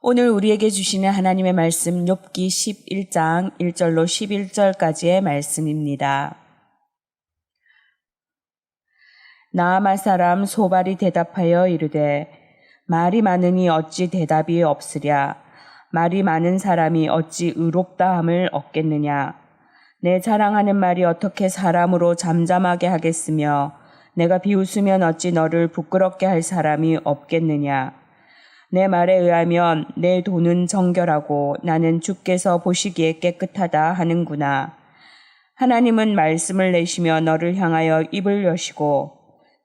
오늘 우리에게 주시는 하나님의 말씀 욥기 11장 1절로 11절까지의 말씀입니다. 나아말 사람 소발이 대답하여 이르되 말이 많으니 어찌 대답이 없으랴? 말이 많은 사람이 어찌 의롭다함을 얻겠느냐? 내 자랑하는 말이 어떻게 사람으로 잠잠하게 하겠으며 내가 비웃으면 어찌 너를 부끄럽게 할 사람이 없겠느냐 내 말에 의하면 내 돈은 정결하고 나는 주께서 보시기에 깨끗하다 하는구나. 하나님은 말씀을 내시며 너를 향하여 입을 여시고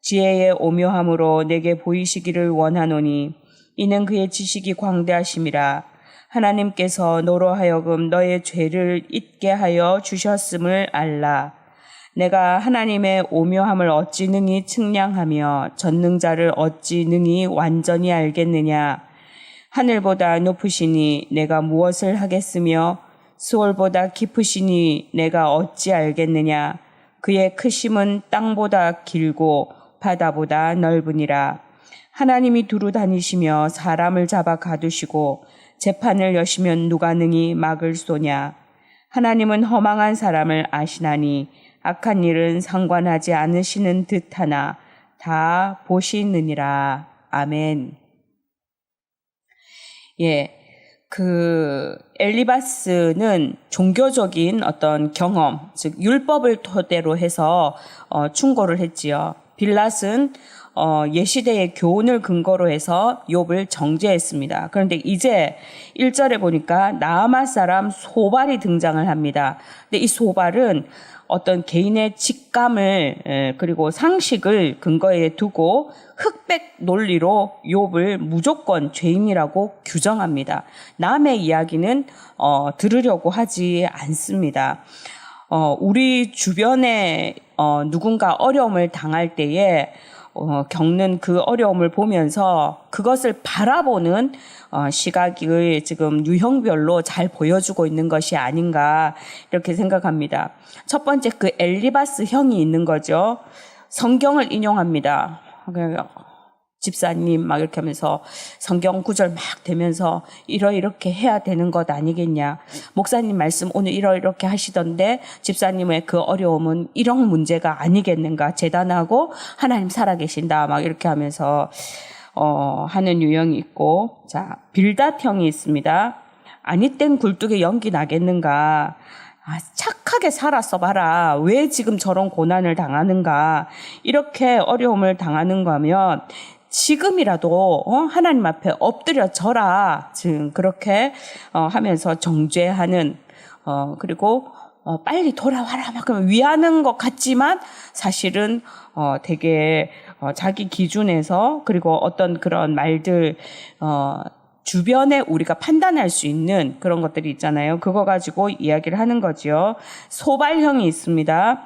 지혜의 오묘함으로 내게 보이시기를 원하노니 이는 그의 지식이 광대하심이라. 하나님께서 너로 하여금 너의 죄를 잊게 하여 주셨음을 알라. 내가 하나님의 오묘함을 어찌 능히 측량하며 전능자를 어찌 능히 완전히 알겠느냐. 하늘보다 높으시니 내가 무엇을 하겠으며 수월보다 깊으시니 내가 어찌 알겠느냐. 그의 크심은 땅보다 길고 바다보다 넓으니라. 하나님이 두루 다니시며 사람을 잡아 가두시고 재판을 여시면 누가 능히 막을 쏘냐. 하나님은 허망한 사람을 아시나니 악한 일은 상관하지 않으시는 듯하나 다 보시느니라. 아멘. 예. 그 엘리바스는 종교적인 어떤 경험, 즉 율법을 토대로 해서 어, 충고를 했지요. 빌랏은 어, 예시대의 교훈을 근거로 해서 욥을 정죄했습니다. 그런데 이제 1절에 보니까 나아마 사람 소발이 등장을 합니다. 근데 이 소발은 어떤 개인의 직감을 에, 그리고 상식을 근거에 두고 흑백 논리로 욥을 무조건 죄인이라고 규정합니다. 남의 이야기는 어, 들으려고 하지 않습니다. 어, 우리 주변에 어, 누군가 어려움을 당할 때에 어, 겪는 그 어려움을 보면서 그것을 바라보는 어, 시각을 지금 유형별로 잘 보여주고 있는 것이 아닌가 이렇게 생각합니다. 첫 번째 그 엘리바스 형이 있는 거죠. 성경을 인용합니다. 집사님 막 이렇게 하면서 성경 구절 막 대면서 이러 이렇게 해야 되는 것 아니겠냐. 목사님 말씀 오늘 이러 이렇게 하시던데 집사님의 그 어려움은 이런 문제가 아니겠는가. 재단하고 하나님 살아계신다. 막 이렇게 하면서 어 하는 유형이 있고 자 빌닷형이 있습니다. 아니 땐 굴뚝에 연기 나겠는가. 아, 착하게 살았어 봐라. 왜 지금 저런 고난을 당하는가. 이렇게 어려움을 당하는 거면 지금이라도 어? 하나님 앞에 엎드려 져라. 지금 그렇게 어, 하면서 정죄하는 어, 그리고 어, 빨리 돌아와라. 막 위하는 것 같지만 사실은 어, 되게 어, 자기 기준에서 그리고 어떤 그런 말들 어, 주변에 우리가 판단할 수 있는 그런 것들이 있잖아요. 그거 가지고 이야기를 하는 거지요. 소발형이 있습니다.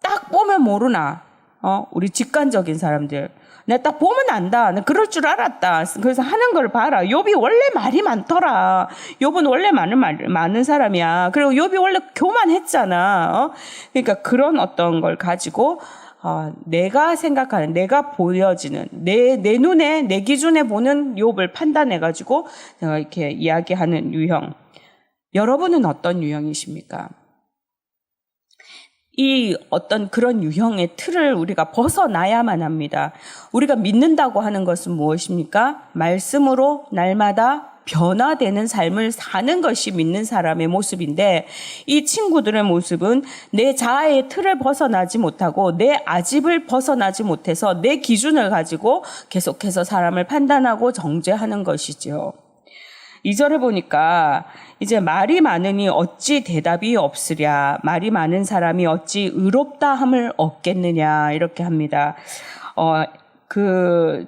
딱 보면 모르나. 어, 우리 직관적인 사람들. 내가 딱 보면 안다. 나 그럴 줄 알았다. 그래서 하는 걸 봐라. 욥이 원래 말이 많더라. 욥은 원래 많은 말, 많은 사람이야. 그리고 욥이 원래 교만했잖아. 어? 그러니까 그런 어떤 걸 가지고 어, 내가 생각하는, 내가 보여지는, 내, 내 눈에, 내 기준에 보는 욥을 판단해가지고, 이렇게 이야기하는 유형. 여러분은 어떤 유형이십니까? 이 어떤 그런 유형의 틀을 우리가 벗어나야만 합니다. 우리가 믿는다고 하는 것은 무엇입니까? 말씀으로 날마다 변화되는 삶을 사는 것이 믿는 사람의 모습인데 이 친구들의 모습은 내 자아의 틀을 벗어나지 못하고 내 아집을 벗어나지 못해서 내 기준을 가지고 계속해서 사람을 판단하고 정죄하는 것이죠. 2절에 보니까 이제 말이 많으니 어찌 대답이 없으랴. 말이 많은 사람이 어찌 의롭다 함을 얻겠느냐. 이렇게 합니다. 어, 그,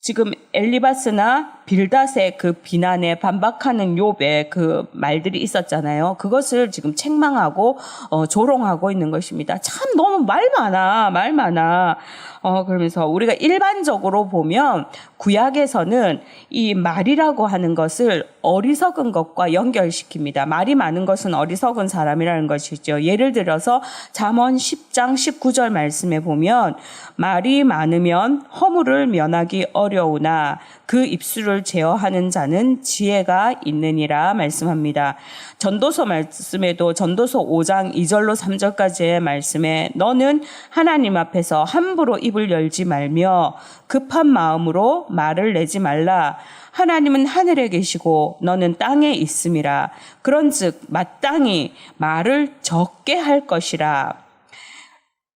지금 엘리바스나 빌닷의 그 비난에 반박하는 욥의 그 말들이 있었잖아요. 그것을 지금 책망하고 어, 조롱하고 있는 것입니다. 참 너무 말 많아, 말 많아. 어, 그러면서 우리가 일반적으로 보면 구약에서는 이 말이라고 하는 것을 어리석은 것과 연결시킵니다. 말이 많은 것은 어리석은 사람이라는 것이죠. 예를 들어서 잠언 10장 19절 말씀에 보면 말이 많으면 허물을 면하기 어려우나 그 입술을 제어하는 자는 지혜가 있느니라 말씀합니다. 전도서 말씀에도 전도서 5장 2절로 3절까지의 말씀에 너는 하나님 앞에서 함부로 입을 열지 말며 급한 마음으로 말을 내지 말라. 하나님은 하늘에 계시고 너는 땅에 있음이라. 그런즉 마땅히 말을 적게 할 것이라.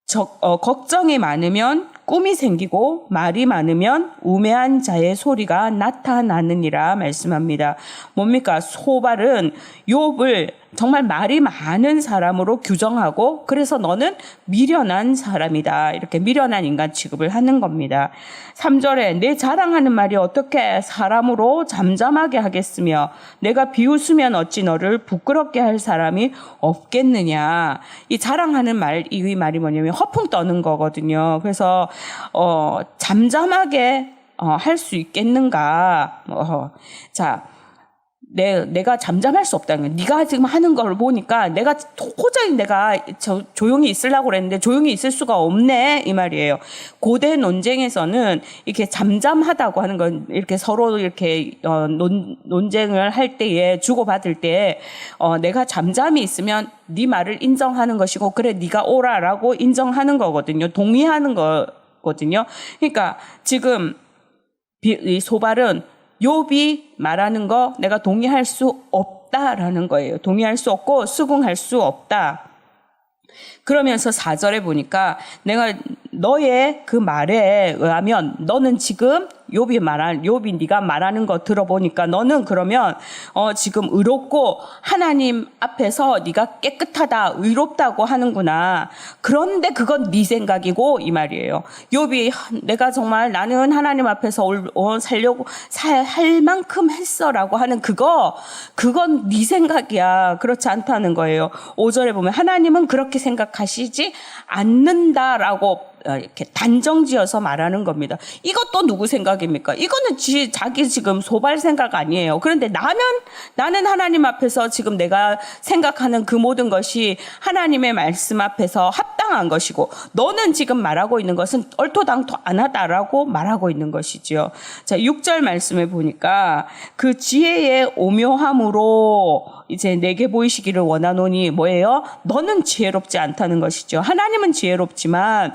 적, 어, 걱정이 많으면 꿈이 생기고 말이 많으면 우매한 자의 소리가 나타나느니라 말씀합니다. 뭡니까? 소발은 욥을 정말 말이 많은 사람으로 규정하고 그래서 너는 미련한 사람이다. 이렇게 미련한 인간 취급을 하는 겁니다. 3절에 내 자랑하는 말이 어떻게 사람으로 잠잠하게 하겠으며 내가 비웃으면 어찌 너를 부끄럽게 할 사람이 없겠느냐. 이 자랑하는 말, 이 말이 뭐냐면 허풍 떠는 거거든요. 그래서 어, 잠잠하게 어, 할 수 있겠는가. 어, 자, 내, 내가 잠잠할 수 없다는 거야. 네가 지금 하는 걸 보니까 내가 도저히 내가 저, 조용히 있으려고 그랬는데 조용히 있을 수가 없네 이 말이에요. 고대 논쟁에서는 이렇게 잠잠하다고 하는 건 이렇게 서로 이렇게 어, 논, 논쟁을 할 때에 주고받을 때 어, 내가 잠잠히 있으면 네 말을 인정하는 것이고 그래 네가 오라라고 인정하는 거거든요. 동의하는 거 거든요. 그러니까 지금 비- 이 소발은 욥이 말하는 거 내가 동의할 수 없다라는 거예요. 동의할 수 없고 수긍할 수 없다. 그러면서 4절에 보니까 내가 너의 그 말에 의하면 너는 지금 욥이 말한 욥이 네가 말하는 거 들어보니까 너는 그러면 어 지금 의롭고 하나님 앞에서 네가 깨끗하다 의롭다고 하는구나. 그런데 그건 네 생각이고 이 말이에요. 욥이 내가 정말 나는 하나님 앞에서 올, 어, 살려고 살, 할 만큼 했어라고 하는 그거 그건 네 생각이야. 그렇지 않다는 거예요. 5절에 보면 하나님은 그렇게 생각하시지 않는다라고 어, 이렇게 단정지어서 말하는 겁니다. 이것도 누구 생각 입니까? 이거는 지, 자기 지금 소발 생각 아니에요. 그런데 나는 나는 하나님 앞에서 지금 내가 생각하는 그 모든 것이 하나님의 말씀 앞에서 합당한 것이고 너는 지금 말하고 있는 것은 얼토당토 안 하다라고 말하고 있는 것이지요. 자, 6절 말씀에 보니까 그 지혜의 오묘함으로 이제 내게 보이시기를 원하노니 뭐예요? 너는 지혜롭지 않다는 것이죠. 하나님은 지혜롭지만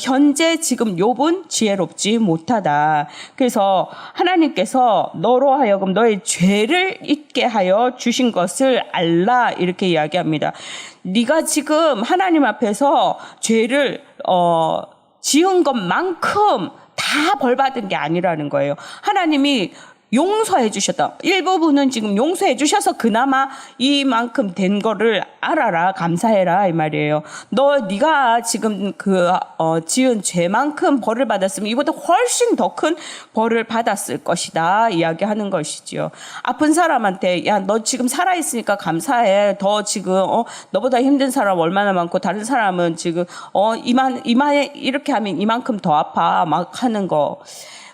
현재 지금 욥은 지혜롭지 못하다. 그래서 하나님께서 너로 하여금 너의 죄를 잊게 하여 주신 것을 알라 이렇게 이야기합니다. 네가 지금 하나님 앞에서 죄를 어 지은 것만큼 다 벌 받은 게 아니라는 거예요. 하나님이 용서해 주셨다. 일부분은 지금 용서해 주셔서 그나마 이만큼 된 거를 알아라. 감사해라. 이 말이에요. 너 네가 지금 그 어, 지은 죄만큼 벌을 받았으면 이보다 훨씬 더 큰 벌을 받았을 것이다. 이야기하는 것이지요. 아픈 사람한테 야, 너 지금 살아 있으니까 감사해. 더 지금 어, 너보다 힘든 사람 얼마나 많고 다른 사람은 지금 어, 이만 이만에 이렇게 하면 이만큼 더 아파. 막 하는 거.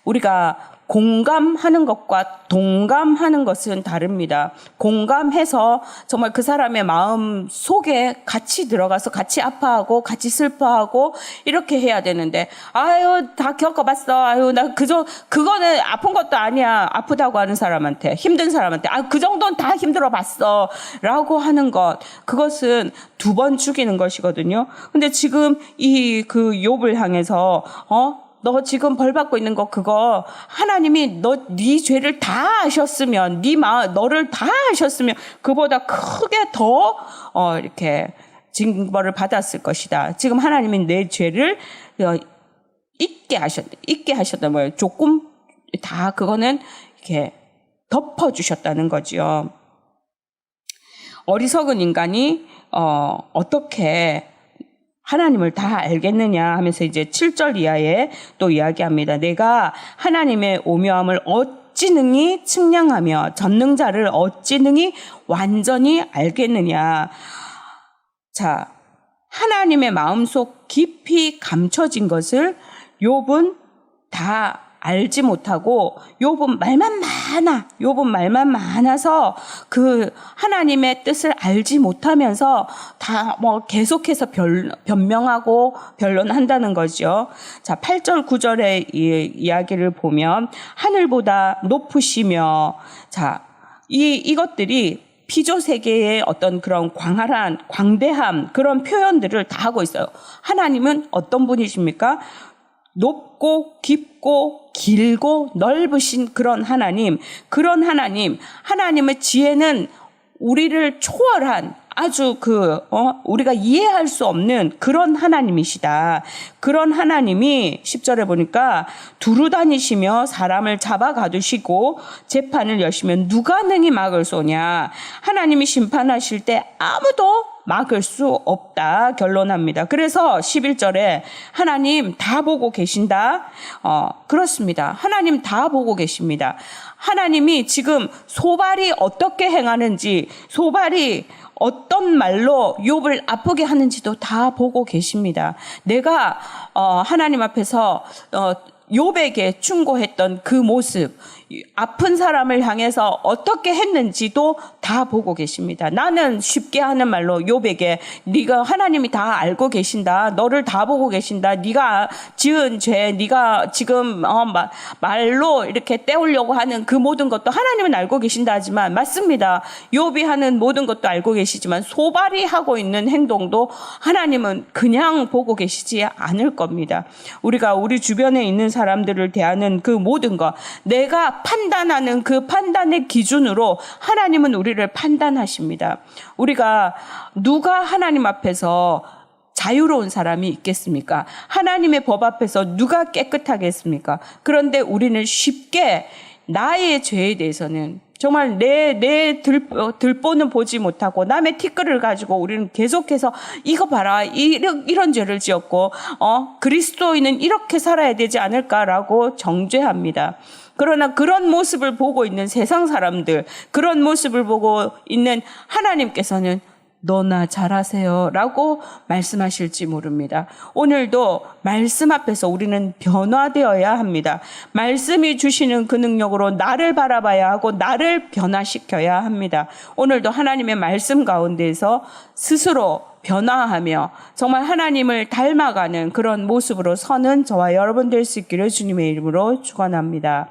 우리가 공감하는 것과 동감하는 것은 다릅니다. 공감해서 정말 그 사람의 마음 속에 같이 들어가서 같이 아파하고 같이 슬퍼하고 이렇게 해야 되는데 아유 다 겪어봤어. 아유 나 그저 그거는 아픈 것도 아니야. 아프다고 하는 사람한테 힘든 사람한테 아 그 정도는 다 힘들어 봤어라고 하는 것 그것은 두 번 죽이는 것이거든요. 근데 지금 이 그 욥을 향해서 어 너 지금 벌 받고 있는 거 그거 하나님이 너 네 죄를 다 아셨으면 네 마음 너를 다 아셨으면 그보다 크게 더 어 이렇게 징벌을 받았을 것이다. 지금 하나님이 내 죄를 어, 잊게 하셨 잊게 하셨다 뭐예요. 조금 다 그거는 이렇게 덮어 주셨다는 거지요. 어리석은 인간이 어 어떻게 하나님을 다 알겠느냐 하면서 이제 7절 이하에 또 이야기합니다. 내가 하나님의 오묘함을 어찌 능히 측량하며 전능자를 어찌 능히 완전히 알겠느냐. 자, 하나님의 마음속 깊이 감춰진 것을 욥은 다 알지 못하고 욥은 말만 많아. 욥은 말만 많아서 그 하나님의 뜻을 알지 못하면서 다 뭐 계속해서 변, 변명하고 변론한다는 거죠. 자, 8절 9절의 이 이야기를 보면 하늘보다 높으시며 자, 이 이것들이 피조 세계의 어떤 그런 광활한 광대함 그런 표현들을 다 하고 있어요. 하나님은 어떤 분이십니까? 높고 깊고 길고 넓으신 그런 하나님, 그런 하나님, 하나님의 지혜는 우리를 초월한 아주 그, 어, 우리가 이해할 수 없는 그런 하나님이시다. 그런 하나님이 10절에 보니까 두루 다니시며 사람을 잡아 가두시고 재판을 여시면 누가 능히 막을 쏘냐. 하나님이 심판하실 때 아무도 막을 수 없다 결론합니다. 그래서 11절에 하나님 다 보고 계신다. 어, 그렇습니다. 하나님 다 보고 계십니다. 하나님이 지금 소발이 어떻게 행하는지 소발이 어떤 말로 욥을 아프게 하는지도 다 보고 계십니다. 내가 어, 하나님 앞에서 어, 욥에게 충고했던 그 모습, 아픈 사람을 향해서 어떻게 했는지도 다 보고 계십니다. 나는 쉽게 하는 말로 욥에게 네가 하나님이 다 알고 계신다. 너를 다 보고 계신다. 네가 지은 죄, 네가 지금 어, 마- 말로 이렇게 떼우려고 하는 그 모든 것도 하나님은 알고 계신다 하지만 맞습니다. 욥이 하는 모든 것도 알고 계시지만 소발이 하고 있는 행동도 하나님은 그냥 보고 계시지 않을 겁니다. 우리가 우리 주변에 있는 사람 들을 대하는 그 모든 것, 내가 판단하는 그 판단의 기준으로 하나님은 우리를 판단하십니다. 우리가 누가 하나님 앞에서 자유로운 사람이 있겠습니까? 하나님의 법 앞에서 누가 깨끗하겠습니까? 그런데 우리는 쉽게 나의 죄에 대해서는 정말 내, 내 들, 어, 들보는 보지 못하고 남의 티끌을 가지고 우리는 계속해서 이거 봐라. 이런, 이런 죄를 지었고, 어, 그리스도인은 이렇게 살아야 되지 않을까라고 정죄합니다. 그러나 그런 모습을 보고 있는 세상 사람들, 그런 모습을 보고 있는 하나님께서는 너나 잘하세요. 라고 말씀하실지 모릅니다. 오늘도 말씀 앞에서 우리는 변화되어야 합니다. 말씀이 주시는 그 능력으로 나를 바라봐야 하고 나를 변화시켜야 합니다. 오늘도 하나님의 말씀 가운데에서 스스로 변화하며 정말 하나님을 닮아가는 그런 모습으로 서는 저와 여러분 될 수 있기를 주님의 이름으로 축원합니다.